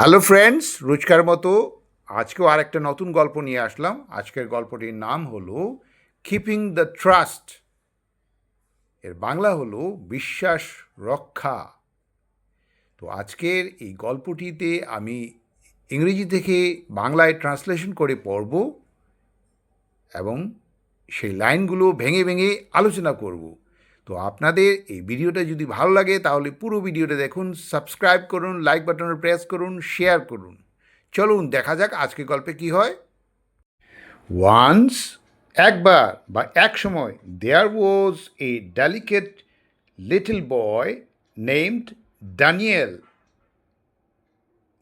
Hello friends রোজকার মতো আজকেও আর একটা নতুন গল্প নিয়ে আসলাম। আজকের গল্পটির নাম হলো কিপিং দ্য ট্রাস্ট এর বাংলা হলো বিশ্বাস রক্ষা। তো আজকের এই গল্পটিতে আমি ইংরেজি থেকে বাংলায় ট্রান্সলেশন করে পড়ব এবং সেই লাইনগুলো ভেঙে ভেঙে আলোচনা করব। তো আপনাদের এই ভিডিওটা যদি ভালো লাগে, তাহলে পুরো ভিডিওটা দেখুন, সাবস্ক্রাইব করুন লাইক বাটনে প্রেস করুন শেয়ার করুন। চলুন, দেখা যাক আজকে গল্পে কি হয়। ওয়ান্স একবার বা এক সময় there was a delicate little boy named Daniel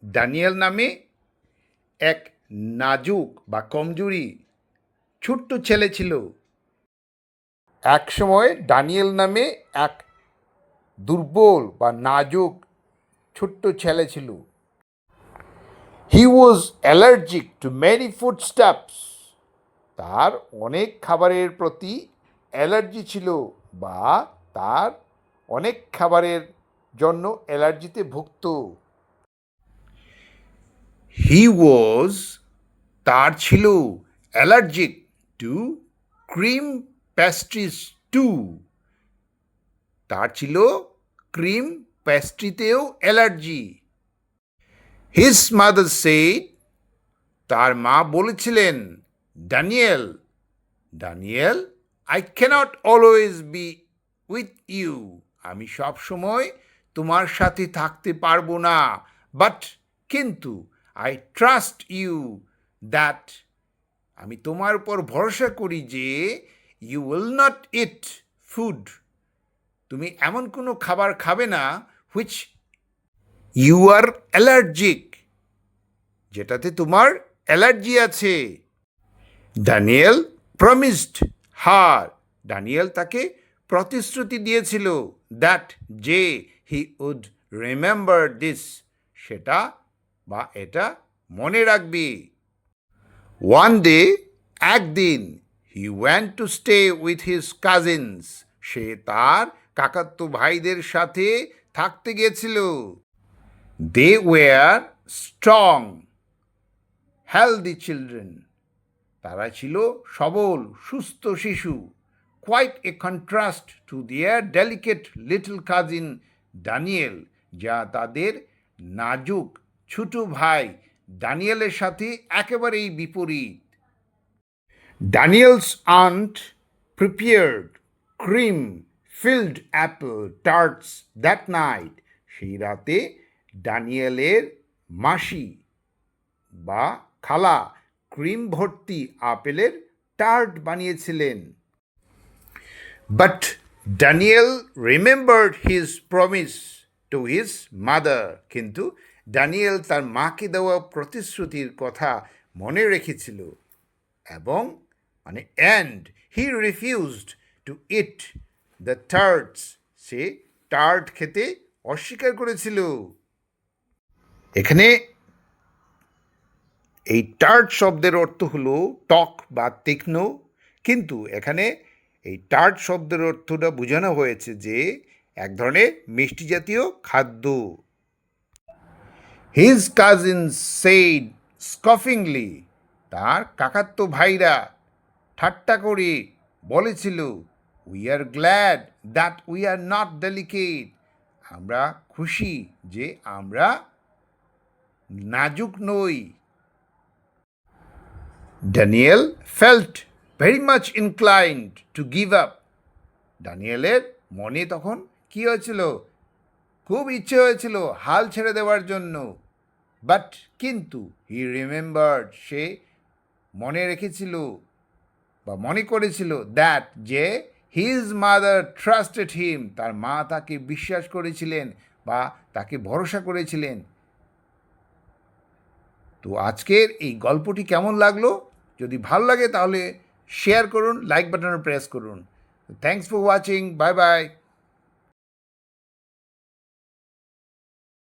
Daniel নামে এক নাজুক বা কমজোরি ছোট্ট ছেলে ছিল। এক সময় ডানিয়েল নামে এক দুর্বল বা নাজুক ছোট্ট ছেলে ছিল। He was allergic to many food stuffs তার অনেক খাবারের প্রতি অ্যালার্জি ছিল বা তার অনেক খাবারের জন্য অ্যালার্জিতে ভুগত। হি ওয়াজ তার ছিল allergic to cream pastries to তার ছিল ক্রিম প্যাস্ট্রিতেও অ্যালার্জি হিস মাদার সেইড তার মা বলেছিলেন Daniel Daniel I can't always be with you আমি সব সময় তোমার সাথে থাকতে পারব না। বাট কিন্তু আই ট্রাস্ট ইউ দ্যাট আমি তোমার উপর ভরসা করি যে you will not eat food তুমি এমন কোনো খাবার খাবে না হুইচ ইউ আর অ্যালার্জিক যেটাতে তোমার অ্যালার্জি আছে। ড্যানিয়েল প্রমিসড হার ড্যানিয়েল তাকে প্রতিশ্রুতি দিয়েছিল দ্যাট যে হি উড রিমেম্বার দিস সেটা বা এটা মনে রাখবি। ওয়ান ডে একদিন he want to stay with his cousins সে তার কাকাত্তো ভাইদের সাথে থাকতে গিয়েছিল they were strong healthy children তারা ছিল সবল, সুস্থ শিশু। Quite a contrast to their delicate little cousin Daniel যা তাদের নাজুক ছোট ভাই ড্যানিয়েলের সাথে একেবারেই বিপরীত। Daniel's aunt prepared cream filled apple tarts that night. সেই রাতে ডানিয়েলের মাসি বা খালা ক্রিম ভর্তি আপেলের টার্ট বানিয়েছিলেন but Daniel remembered his promise to his mother কিন্তু ড্যানিয়েল তার মাকে দেওয়া প্রতিশ্রুতির কথা মনে রেখেছিল এবং মানে and he refused to eat the tarts say tart খেতে অস্বীকার করেছিল। এখানে এই টার্ট শব্দের অর্থ হলো টক বা তীক্ষ্ণ। কিন্তু এখানে এই টার্ট শব্দের অর্থটা বোঝানো হয়েছে যে এক ধরনের মিষ্টি জাতীয় খাদ্য। হিজ কাজিন সেইড স্কফিংলি তার কাকাত্তো ভাইরা ঠাট্টা করে, বলেছিল we are glad that we are not delicate আমরা খুশি যে আমরা নাজুক নই। Daniel felt very much inclined to give up ড্যানিয়েলের মনে তখন কী হয়েছিল? খুব ইচ্ছে হয়েছিল হাল ছেড়ে দেওয়ার জন্য। বাট কিন্তু হি রিমেম্বার্ড সে মনে রেখেছিল বা মনে করেছিল দ্যাট যে হিজ মাদার ট্রাস্টেড হিম তার মা তাকে বিশ্বাস করেছিলেন বা তাকে ভরসা করেছিলেন। তো আজকের এই গল্পটি কেমন লাগল? যদি ভালো লাগে তাহলে শেয়ার করুন লাইক বাটনে প্রেস করুন। Thanks for watching bye bye